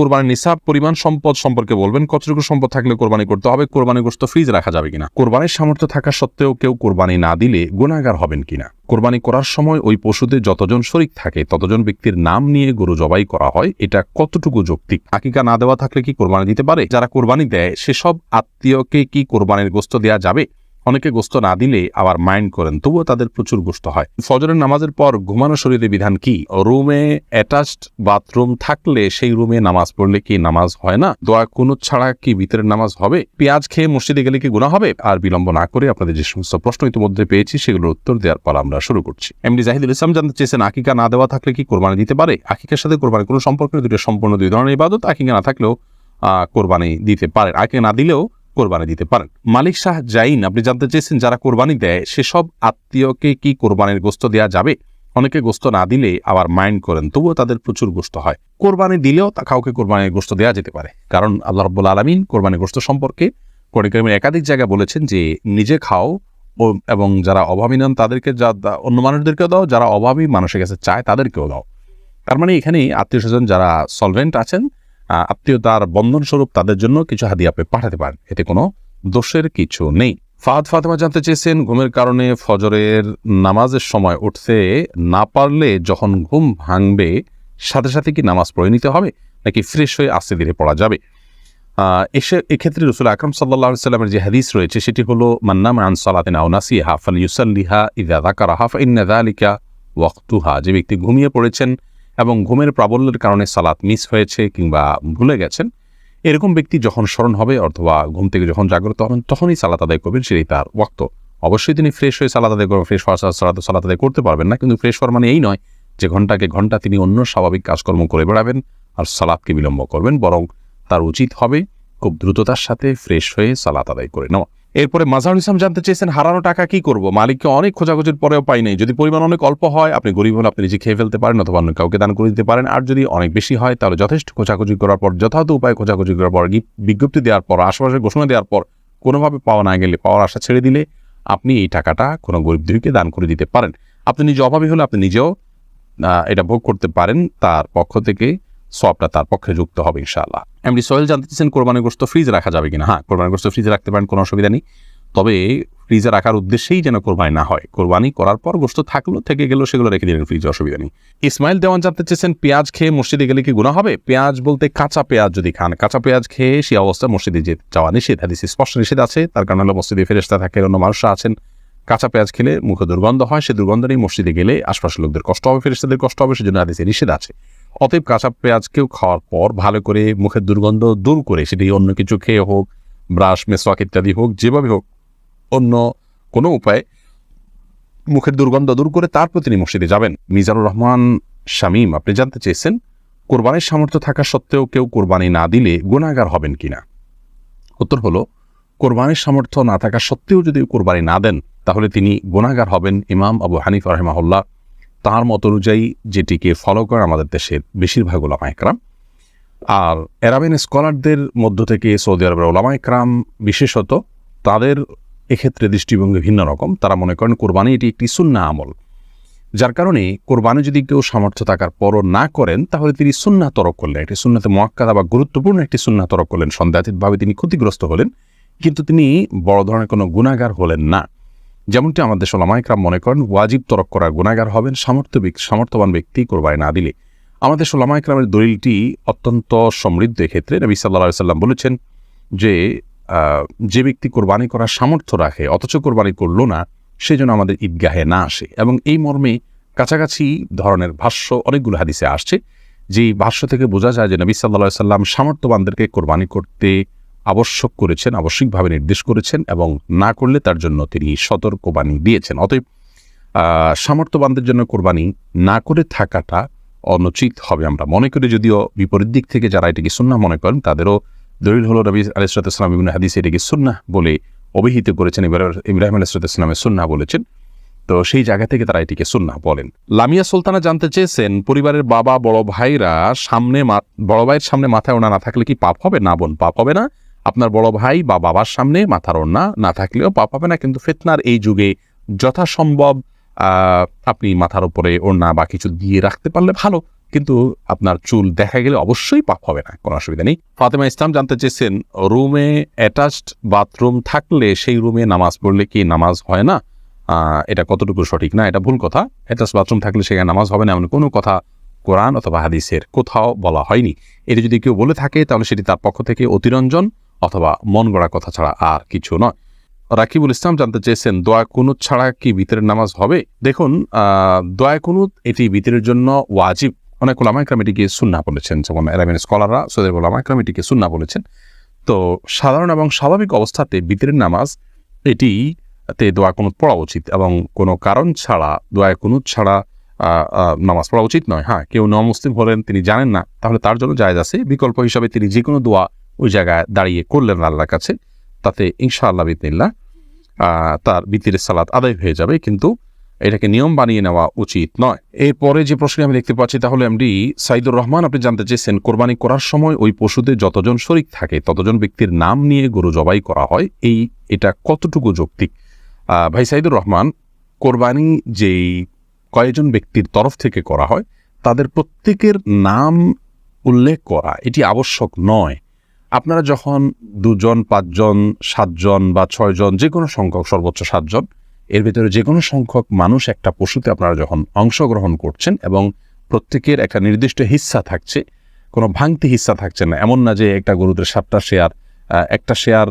কোরবানি নিসাব পরিমাণ সম্পদ সম্পর্কে বলবেন, কতটুকু সম্পদ থাকলে কোরবানি করতে হবে কোরবানি গোস্ত ফ্রিজ রাখা যাবে কিনা? কোরবানির সামর্থ্য থাকা সত্ত্বেও কেউ কোরবানি না দিলে গুণাগার হবেন কিনা? কোরবানি করার সময় ওই পশুতে যতজন শরিক থাকে, ততজন ব্যক্তির নাম নিয়ে গরু জবাই করা হয়, এটা কতটুকু যৌক্তিক? আকিকা না দেওয়া থাকলে কি কোরবানি দিতে পারে? যারা কোরবানি দেয়, সেসব আত্মীয়কে কি কোরবানির গোস্ত দেওয়া যাবে? অনেকে গোস্ত না দিলে আবার মাইন্ড করেন, তবুও তাদের প্রচুর গোস্ত হয়। ফজরের নামাজের পর ঘুমানো শরীরে বিধান কি? রুমে অ্যাটাচড বাথরুম থাকলে সেই রুমে নামাজ পড়লে কি নামাজ হয় না? দোয়া কুনুত ছাড়া কি ভিতরের নামাজ হবে? পেঁয়াজ খেয়ে মসজিদে গেলে কি গুণা হবে? আর বিলম্ব না করে আপনাদের যে সমস্ত প্রশ্ন ইতিমধ্যে পেয়েছি, সেগুলোর উত্তর দেওয়ার পর আমরা শুরু করছি। এমডি জাহিদুল ইসলাম জানতে চেয়েছেন, আকিকা না দেওয়া থাকলে কি কোরবানি দিতে পারে? আকিকার সাথে কোরবানি কোনো সম্পর্ক দুটো সম্পূর্ণ দুই ধরনের ইবাদত। আকিকা না থাকলেও কোরবানি দিতে পারেন। আকিকা না দিলেও কোরবানি দিতে পারেন। মালিক শাহ জাইন, আপনি জানতে চেয়েছেন যারা কোরবানি দেয় সেসব আত্মীয়কে কি কোরবানির গোস্ত দেওয়া যাবে? অনেকে গোস্ত না দিলে আবার মাইন্ড করেন, তবুও তাদের প্রচুর গোস্ত হয়। কোরবানি দিলেও তা কাউকে কোরবানির গোস্ত দেওয়া যেতে পারে। কারণ আল্লাহ রব্বুল আলমিন কোরবানির গোস্ত সম্পর্কে কোরআনের একাধিক জায়গায় বলেছেন যে, নিজে খাও ও, এবং যারা অভাবী নন তাদেরকে যা অন্য মানুষদেরকেও দাও, যারা অভাবী মানুষের কাছে চায় তাদেরকেও দাও। তার মানে এখানে আত্মীয় স্বজন যারা সলভেন্ট আছেন আত্মীয়তার বন্ধন স্বরূপ তাদের জন্য কিছু হাদিয়া আপনি পাঠাতে পারেন। এতে কোনো দোষের কিছু নেই। ফাদ ফাতেমা জানতে চেয়েছেন, ঘুমের কারণে ফজরের নামাজের সময় উঠতে না পারলে যখন ঘুম ভাঙবে, সাথে সাথে কি নামাজ পড়ে নিতে হবে? নাকি ফ্রেশ হয়ে আস্তে ধীরে পড়া যাবে? এসে, এক্ষেত্রে রসুল আকরম সাল্লাহ সাল্লামের যে হাদিস রয়েছে, সেটি হলো মান্নাম আন সালাতিন আও নাসিহা ফাল ইউসাল্লিহা ইদা দাকারাহা ফাইন্না আলিকা ওয়াক্তুহা। যে ব্যক্তি ঘুমিয়ে পড়েছেন এবং ঘুমের প্রাবল্যের কারণে সালাত মিস হয়েছে কিংবা ভুলে গেছেন, এরকম ব্যক্তি যখন স্মরণ হবে অথবা ঘুম থেকে যখন জাগ্রত হবেন, তখনই সালাত আদায় করবেন, সেটাই তার ওয়াক্ত। অবশ্যই তিনি ফ্রেশ হয়ে সালাত আদায় করবেন ফ্রেশ হওয়ার সালাত সালাত আদায় করতে পারবেন না, কিন্তু ফ্রেশ হওয়ার মানে এই নয় যে ঘন্টাকে ঘণ্টা তিনি অন্য স্বাভাবিক কাজকর্ম করে বেড়াবেন আর সালাদকে বিলম্ব করবেন, বরং তার উচিত হবে খুব দ্রুততার সাথে ফ্রেশ হয়ে সালাত আদায় করে নেওয়া। এরপরে মাজাহুল ইসলাম জানতে চেয়েছেন, হারানো টাকা কি করব? মালিককে অনেক খোঁজাখুঁজির পরেও পাই নাই। যদি পরিমাণ অনেক অল্প হয়, আপনি গরিব হলে আপনি নিজে খেয়ে ফেলতে পারেন অথবা অন্য কাউকে দান করে দিতে পারেন। আর যদি অনেক বেশি হয়, তাহলে যথেষ্ট খোঁজাখুঁজি করার পর, যথাযথ উপায়ে খোঁজাখুঁজি করার পর বিজ্ঞপ্তি দেওয়ার পর, আশেপাশে ঘোষণা দেওয়ার পর, কোনোভাবে পাওয়া না গেলে, পাওয়ার আশা ছেড়ে দিলে, আপনি এই টাকাটা কোনো গরিব দান করে দিতে পারেন। আপনি নিজে অভাবী হলে আপনি নিজেও এটা ভোগ করতে পারেন। তার পক্ষ থেকে সবটা তার পক্ষে যুক্ত হবে, ইনশাআল্লাহ। এমডি সোহেল জানতে চাইছেন কোরবানি গোস্ত ফ্রিজে রাখা যাবে কিনা? হ্যাঁ কোরবানি গোস্ত ফ্রিজে রাখতে পারেন, কোনো অসুবিধা নেই। তবে ফ্রিজে রাখার উদ্দেশ্যেই যেন কোরবানি না হয়। কোরবানি করার পর গোস্ত থাকল, থেকে গেলেও সেগুলো রেখে দিলেন, ফ্রিজে অসুবিধা নেই। ইসমাইল দেওয়ান জানতে চেয়েছেন পেঁয়াজ খেয়ে মসজিদে গেলে কি গুণা হবে? পেঁয়াজ বলতে কাঁচা পেঁয়াজ যদি খান, কাঁচা পেঁয়াজ খেয়ে সেই অবস্থা মসজিদে যে যাওয়া নিষেধ, হাদিসে স্পষ্ট নিষেধ আছে। তার কারণ হলো মসজিদে ফেরেস্তা থাকে, অন্য মানুষরা আছেন। কাঁচা পেঁয়াজ খেলে মুখে দুর্গন্ধ হয়, সে দুর্গন্ধ নেই, মসজিদে গেলে আশপাশের লোকদের কষ্ট হবে ফেরেস্তাদের কষ্ট হবে, সেজন্য হাদিসে নিষেধ আছে। অতএব কাঁচা পেঁয়াজকেও খাওয়ার পর ভালো করে মুখের দুর্গন্ধ দূর করে সেটি অন্য কিছু খেয়ে হোক, ব্রাশ, মেসওয়াক ইত্যাদি হোক, যেভাবে হোক, অন্য কোনো উপায়ে মুখের দুর্গন্ধ দূর করে তারপর তিনি মসজিদে যাবেন। মিজানুর রহমান, শামীম, আপনি জানতে চেয়েছেন, কোরবানির সামর্থ্য থাকা সত্ত্বেও কেউ কোরবানি না দিলে গুণাগার হবেন কিনা? উত্তর হলো, কোরবানির সামর্থ্য না থাকা সত্ত্বেও যদি কোরবানি না দেন, তাহলে তিনি গুণাগার হবেন ইমাম আবু হানিফ রহমাহুল্লাহ। তাঁর মত অনুযায়ী যেটিকে ফলো করে আমাদের দেশের বেশিরভাগ ওলামা একরাম। আর এরাবিন স্কলারদের মধ্য থেকে সৌদি আরবের ওলামা একরাম বিশেষত তাদের এক্ষেত্রে দৃষ্টিভঙ্গি ভিন্ন রকম। তারা মনে করেন কোরবানি এটি একটি সুন্না আমল। যার কারণে কোরবানি যদি কেউ সামর্থ্য থাকার পরও না করেন, তাহলে তিনি সুন্না তরক করলেন। একটি সুন্নাতে মোয়াক্কাদা বা গুরুত্বপূর্ণ একটি সুন্না তরক করলেন। সন্দেহাতীতভাবে তিনি ক্ষতিগ্রস্ত হলেন, কিন্তু তিনি বড় ধরনের কোনো গুণাগার হলেন না। যেমনটি আমাদের সোলামাইকরাম মনে করেন, ওয়াজিব তরক করার গুণাগার হবেন সামর্থ্য সামর্থ্যবান ব্যক্তি কোরবানি না দিলে। আমাদের সোলামাইকরামের দলিলটি অত্যন্ত সমৃদ্ধ এক্ষেত্রে নবী সাল্লাহ সাল্লাম বলেছেন যে যে ব্যক্তি কোরবানি করার সামর্থ্য রাখে, অথচ কোরবানি করল না, সে যেন আমাদের ঈদগাহে না আসে। এবং এই মর্মে কাছাকাছি ধরনের ভাষ্য, অনেকগুলো হাদিসে আসছে। যে ভাষ্য থেকে বোঝা যায় যে নবী সাল্লাহ সাল্লাম সামর্থ্যবানদেরকে কোরবানি করতে আবশ্যক করেছেন, আবশ্যিকভাবে নির্দেশ করেছেন এবং না করলে তার জন্য তিনি সতর্কবাণী দিয়েছেন। অতএব সামর্থ্যবানদের জন্য কোরবানি না করে থাকাটা অনুচিত হবে আমরা মনে করি, যদিও বিপরীত দিক থেকে যারা এটাকে সুন্না মনে করেন, তাদেরও দলিল হলো নবী আলিসালাম বিভিন্ন হাদিসে এটাকে সুন্না বলে অভিহিত করেছেন ইব্রাহিম- আলাইসালামের সুন্না বলেছেন। তো সেই জায়গা থেকে তারা এটিকে সুন্না বলেন। লামিয়া সুলতানা জানতে চেয়েছেন, পরিবারের বাবা, বড় ভাইরা সামনে বড় ভাইয়ের সামনে মাথায় ওনা না থাকলে কি পাপ হবে? না বোন, পাপ হবে না। আপনার বড় ভাই বা বাবার সামনে মাথার ওড়না না থাকলেও পাপ হবে না, কিন্তু ফেতনার এই যুগে যথাসম্ভব আপনি মাথার উপরে ওড়না বা কিছু দিয়ে রাখতে পারলে ভালো, কিন্তু আপনার চুল দেখা গেলে অবশ্যই পাপ হবে না, কোনো অসুবিধা নেই। ফাতেমা ইসলাম জানতে চেয়েছেন, রুমে অ্যাটাচড বাথরুম থাকলে সেই রুমে নামাজ পড়লে কি নামাজ হয় না? এটা কতটুকু সঠিক না? এটা ভুল কথা। অ্যাটাচ বাথরুম থাকলে সেখানে নামাজ হবে না, এমন কোনো কথা কোরআন অথবা হাদিসের কোথাও বলা হয়নি। এটা যদি কেউ বলে থাকে, তাহলে সেটি তার পক্ষ থেকে অতিরঞ্জন। অথবা মন গড়া কথা ছাড়া আর কিছু নয়। রাকিবুল ইসলাম জানতে চেয়েছেন, দোয়া কুনুত ছাড়া কি ভিতরের নামাজ হবে? দেখুন দোয়া কুনুত এটি ভিতরের জন্য ওয়াজিব। অনেক ওলামা একরাম এটিকে সুন্না বলেছেন, যেমন এরাবিন স্কলাররা সৈদের ওলামা একরাম এটিকে সুন্না বলেছেন। তো সাধারণ এবং স্বাভাবিক অবস্থাতে ভিতরের নামাজ এটি তে দোয়া কুনুত পড়া উচিত এবং কোনো কারণ ছাড়া, দোয়া কুনুত ছাড়া নামাজ পড়া উচিত নয়। হ্যাঁ কেউ ন মুসলিম হলেন, তিনি জানেন না, তাহলে তার জন্য জায়েজ আছে। বিকল্প হিসাবে তিনি যে কোনো দোয়া ওই জায়গায় দাঁড়িয়ে করলেন আল্লাহর কাছে, তাতে ইনশাআল্লাহ বিদিল্লা তার বিতির সালাত আদায় হয়ে যাবে, কিন্তু এটাকে নিয়ম বানিয়ে নেওয়া উচিত নয়। এরপরে যে প্রশ্নে আমি দেখতে পাচ্ছি তাহলে এমডি, সাইদুর রহমান, আপনি জানতে চেয়েছেন, কোরবানি করার সময় ওই পশুদের যতজন শরিক থাকে, ততজন ব্যক্তির নাম নিয়ে গরু জবাই করা হয়, এই, এটা কতটুকু যৌক্তিক? ভাই সাইদুর রহমান, কোরবানি যেই কয়েকজন ব্যক্তির তরফ থেকে করা হয়, তাদের প্রত্যেকের নাম উল্লেখ করা, এটি আবশ্যক নয়। আপনারা যখন দুজন, পাঁচজন, সাতজন বা ছয়জন যে কোনো সংখ্যক, সর্বোচ্চ সাতজন, এর ভিতরে যে কোনো সংখ্যক মানুষ একটা পশুতে আপনারা যখন অংশগ্রহণ করছেন এবং প্রত্যেকের একটা নির্দিষ্ট হিস্সা থাকছে, কোনো ভাঙতি হিস্সা থাকছে না, এমন না যে একটা গরুদের সাতটা শেয়ার একটা শেয়ার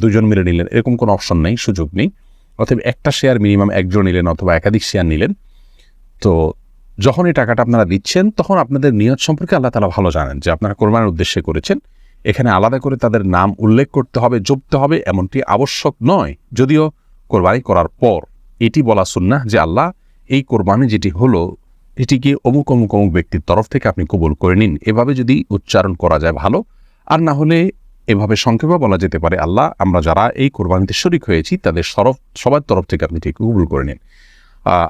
দুজন মিলে নিলেন, এরকম কোনো অপশন নেই, সুযোগ নেই। অথবা একটা শেয়ার মিনিমাম একজন নিলেন অথবা একাধিক শেয়ার নিলেন। তো যখন এই টাকাটা আপনারা দিচ্ছেন, তখন আপনাদের নিয়ত সম্পর্কে আল্লাহ তালা ভালো জানেন যে আপনারা কোরবানের উদ্দেশ্যে করেছেন। এখানে আলাদা করে তাদের নাম উল্লেখ করতে হবে, জপতে হবে, এমনটি আবশ্যক নয়। যদিও কোরবানি করার পর এটি বলা সুন্না যে আল্লাহ এই কোরবানি যেটি হলো, এটিকে অমুক অমুক অমুক ব্যক্তির তরফ থেকে আপনি কবুল করে নিন। এভাবে যদি উচ্চারণ করা যায় ভালো, আর না হলে এভাবে সংক্ষেপে বলা যেতে পারে, আল্লাহ, আমরা যারা এই কোরবানিতে শরিক হয়েছি, তাদের সরফ, সবার তরফ থেকে আপনি ঠিক কবুল করে নিন।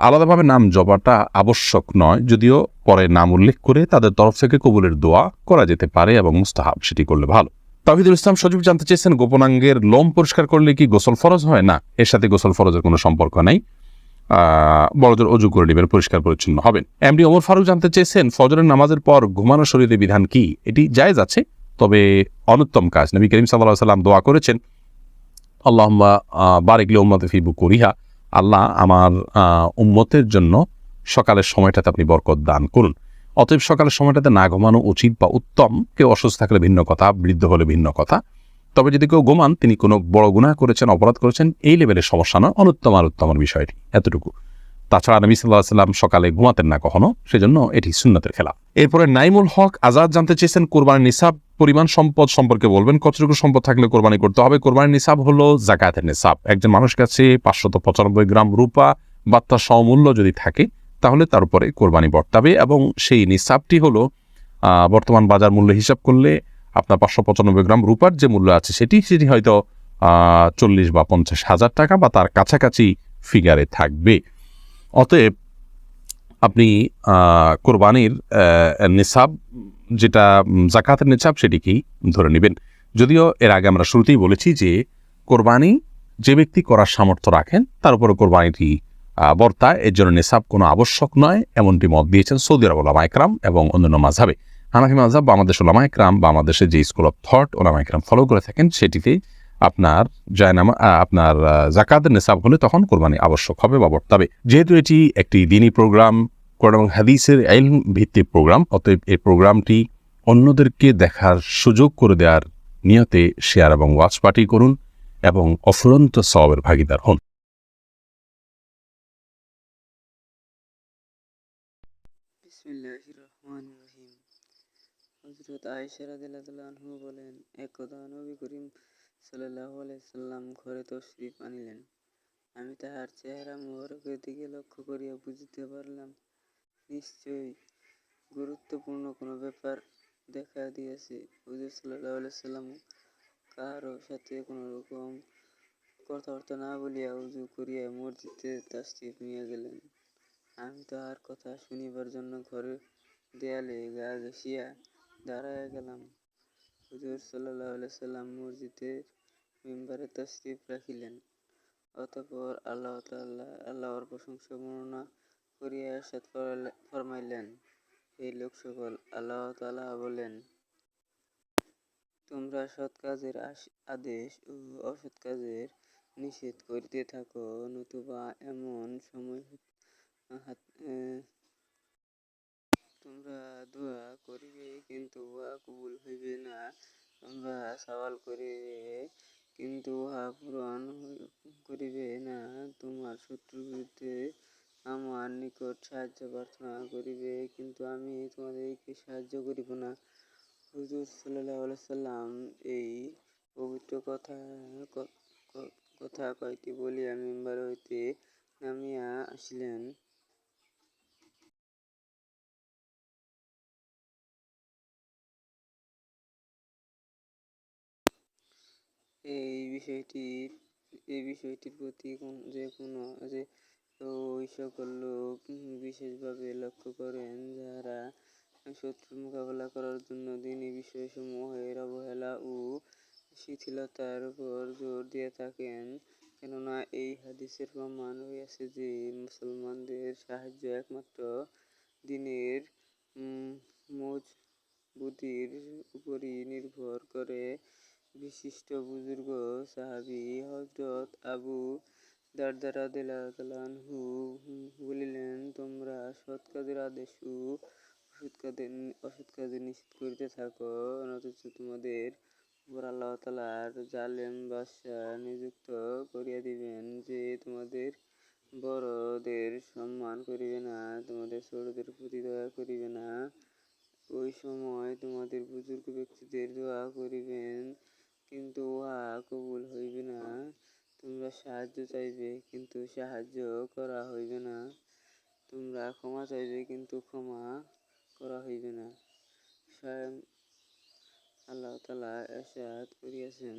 আলাদাভাবে নাম জবাটা আবশ্যক নয়, যদিও পরে নাম উল্লেখ করে তাদের তরফ থেকে কবুলের দোয়া করা যেতে পারে এবং মুস্তাহাব সেটি করলে ভালো। তাহিদুল ইসলাম সজীব জানতে চেয়েছেন, গোপনাঙ্গের লোম পরিষ্কার করলে কি গোসল ফরজ হয়? না, এর সাথে গোসল ফরজের কোনো সম্পর্ক নাই। বড়জোর অজু করে নেবেন, পরিষ্কার পরিচ্ছন্ন হবেন। এমডি ওমর ফারুক জানতে চেয়েছেন, ফজরের নামাজের পর ঘুমানো শরীরে বিধান কি? এটি জায়েজ আছে, তবে অনুত্তম কাজ। নবী করিম সাল্লাহ সাল্লাম দোয়া করেছেন আল্লাহ বারেকলে উম্মতে ফিবু করিহা আল্লাহ আমার উম্মতের জন্য সকালের সময়টাতে আপনি বরকত দান করুন। অতএব সকালের সময়টাতে না ঘুমানো উচিত বা উত্তম। কেউ অসুস্থ থাকলে ভিন্ন কথা, বৃদ্ধ হলে ভিন্ন কথা। তবে যদি কেউ ঘুমান, তিনি কোনো বড় গুনাহ করেছেন, অপরাধ করেছেন, এই লেভেলের সমস্যা নয়। অনুত্তম আর উত্তমের বিষয়টি এতটুকু। তাছাড়া নবী সাল্লাহ সাল্লাম সকালে ঘুমাতেন না কখনো। সেজন্য এটি সুন্নতের খেলা। এরপরে নাইমুল হক আজাদ জানতে চেয়েছেন, কোরবানির নিসাব পরিমাণ সম্পদ সম্পর্কে বলবেন, কতটুকু সম্পদ থাকলে কোরবানি করতে হবে? কোরবানির নিসাব হলো জাকাতের নিসাব। একজন মানুষ কাছে পাঁচশত পঁচানব্বই গ্রাম রূপা বা তার সমমূল্য যদি থাকে, তাহলে তার উপরে কোরবানি বর্তাবে এবং সেই নিসাবটি হলো বর্তমান বাজার মূল্য হিসাব করলে আপনার পাঁচশো পঁচানব্বই গ্রাম রূপার যে মূল্য আছে সেটি সেটি হয়তো চল্লিশ বা পঞ্চাশ হাজার টাকা বা তার কাছাকাছি ফিগারে থাকবে। অতএব আপনি কোরবানির নিসাব যেটা জাকাতের নিসাব সেটিকেই ধরে নেবেন। যদিও এর আগে আমরা শুরুতেই বলেছি যে, কোরবানি যে ব্যক্তি করার সামর্থ্য রাখেন, তার উপরে কোরবানিটি বর্তা, এর জন্য নিসাব কোনো আবশ্যক নয়, এমনটি মত দিয়েছেন সৌদি আরব ওলামা একরাম এবং অন্যান্য মাঝাবে হানাফি মাঝাব বা আমাদের ওলামা একরাম বা আমাদের যে স্কুল অফ থট ওলামা একরাম ফলো করে থাকেন, সেটিতে আপনার জায়নামা আপনার জাকাতের নিসাব হলে তখন কোরবানি আবশ্যক হবে বা বর্তাবে। যেহেতু এটি একটি দিনই প্রোগ্রাম, কোরআন হাদিসের আইন ভিত্তিক প্রোগ্রাম, অতএব এই প্রোগ্রামটি অন্যদেরকে দেখার সুযোগ করে দেওয়ার নিয়তে শেয়ার এবং ওয়াচ পার্টি করুন এবং অফুরন্ত সবের ভাগিদার হন। আনহু বলেন, একদা নবী করিম সাল্লাল্লাহু আলাইহি সাল্লাম ঘরে তশরিফ আনিলেন। আমি তাহার চেহারা মোবারকের দিকে লক্ষ্য করিয়া বুঝিতে পারলাম, নিশ্চয়ই গুরুত্বপূর্ণ কোনো ব্যাপার দেখা দিয়েছে। হুজুর সাল্লাল্লাহু আলাইহি সাল্লাম কারও সাথে কোনো রকম কথাবার্তা না বলিয়া উজু করিয়া মসজিদে তাশরিফ নিয়ে গেলেন। আমি তাহার কথা শুনিবার জন্য ঘরের দেয়ালে গা ঘেঁষিয়া দাঁড়াইয়া গেলাম। হুজুর আলাইহি সাল্লাম মসজিদের মেম্বারে তশরিফ রাখিলেন। অতঃপর আল্লাহ আল্লাহর প্রশংসা বর্ণনা করিয়া এরশাদ ফরমাইলেন, হে লোক সকল আল্লাহ তাআলা বলেন, তোমরা সৎ কাজের আদেশ ও অসৎ কাজের নিষেধ করিতে থাকো, নতুবা এমন সময় হত- তোমরা দোয়া করিবে, কিন্তু উহা কবুল হইবে না। তোমরা সওয়াল করিবে, কিন্তু উহা পূরণ করিবে না। তোমার শত্রুর বিরুদ্ধে আমার নিকট সাহায্য প্রার্থনা করিবে, কিন্তু আমি তোমাদেরকে সাহায্য করিব না। হুজুর সাল্লাম এই পবিত্র কথা কথা কয়টি বলিয়া মিম্বার হইতে নামিয়া আসিলেন। এই বিষয়টি, এই বিষয়টির প্রতি যে কোনো যে ওই সকল লোক বিশেষভাবে লক্ষ্য করেন যারা শত্রুর মোকাবেলা করার জন্য দিনী বিষয়সমূহের অবহেলা ও শিথিলতার উপর জোর দিয়ে থাকেন। কেননা এই হাদিসের প্রমাণ হইয়াছে যে মুসলমানদের সাহায্য একমাত্র দিনের মজবুতির উপরই নির্ভর করে। বিশিষ্ট বুজুর্গ সাহাবি হজরত আবু দারদা রাদিয়াল্লাহু আনহু বলিলেন, তোমরা সৎ কাজের আদেশ অসৎ অসৎ কাজের নিষেধ করিতে থাকো। অথচ তোমাদের উপর আল্লাহ তাআলার জালেম বাদশাহ নিযুক্ত করিয়া দিবেন যে তোমাদের বড়দের সম্মান করিবে না, তোমাদের ছোটদের প্রতি দয়া করিবে না। ওই সময় তোমাদের বুজুর্গ ব্যক্তিদের দোয়া করিবেন। কিন্তু উহা কবুল হইবে না। তোমরা সাহায্য চাইবে, কিন্তু সাহায্য করা হইবে না। তোমরা ক্ষমা চাইবে, কিন্তু ক্ষমা করা হইবে না। স্বয়ং আল্লাহ তালা এরশাদ করিয়াছেন